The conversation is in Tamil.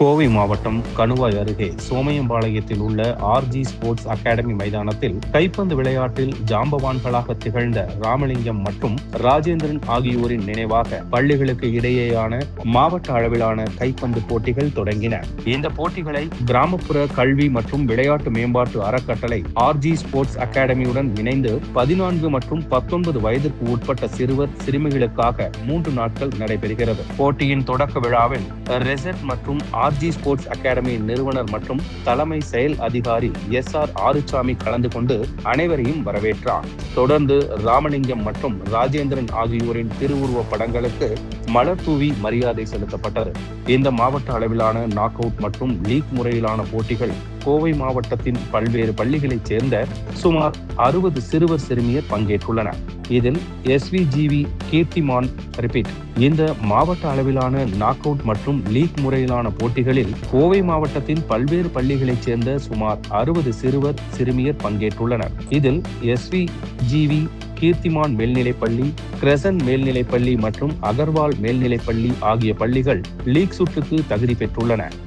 கோவை மாவட்டம் கணுவாய் அருகே சோமயம்பாளையத்தில் உள்ள ஆர்ஜி ஸ்போர்ட்ஸ் அகாடமி மைதானத்தில் கைப்பந்து விளையாட்டில் ஜாம்பவான்களாக திகழ்ந்த ராமலிங்கம் மற்றும் ராஜேந்திரன் ஆகியோரின் நினைவாக பள்ளிகளுக்கு இடையேயான மாவட்ட அளவிலான கைப்பந்து போட்டிகள் தொடங்கின. இந்த போட்டிகளை கிராமப்புற கல்வி மற்றும் விளையாட்டு மேம்பாட்டு அறக்கட்டளை ஆர்ஜி ஸ்போர்ட்ஸ் அகாடமியுடன் இணைந்து பதினான்கு மற்றும் பத்தொன்பது வயதிற்கு உட்பட்ட சிறுவர் சிறுமிகளுக்காக மூன்று நாட்கள் நடைபெறுகிறது. போட்டியின் தொடக்க விழாவில் ரெசெட் மற்றும் ஆர்ஜி ஸ்போர்ட்ஸ் அகாடமி நிறுவனர் மற்றும் தலைமை செயல் அதிகாரி எஸ் ஆர் ஆறுசாமி கலந்து கொண்டு அனைவரையும் வரவேற்றார். தொடர்ந்து ராமலிங்கம் மற்றும் ராஜேந்திரன் ஆகியோரின் திருவுருவ படங்களுக்கு மலர் தூவி மரியாதை செலுத்தப்பட்டது. இந்த மாவட்ட அளவிலான நாக் அவுட் மற்றும் லீக் முறையிலான போட்டிகள் கோவை மாவட்டத்தின் பல்வேறு பள்ளிகளைச் சேர்ந்த சுமார் அறுபது சிறுவர் சிறுமியர் பங்கேற்றுள்ளனர் இதில் எஸ்விஜிவி கீர்த்திமான் ரிப்பீட் இந்த மாவட்ட அளவிலான நாக் அவுட் மற்றும் லீக் முறையிலான போட்டிகளில் கோவை மாவட்டத்தின் பல்வேறு பள்ளிகளைச் சேர்ந்த சுமார் அறுபது சிறுவர் சிறுமியர் பங்கேற்றுள்ளனர். இதில் எஸ்வி ஜிவி கீர்த்திமான் மேல்நிலைப்பள்ளி கிரசன் மேல்நிலைப்பள்ளி மற்றும் அகர்வால் மேல்நிலைப்பள்ளி ஆகிய பள்ளிகள் லீக் சுற்றுக்கு தகுதி பெற்றுள்ளன.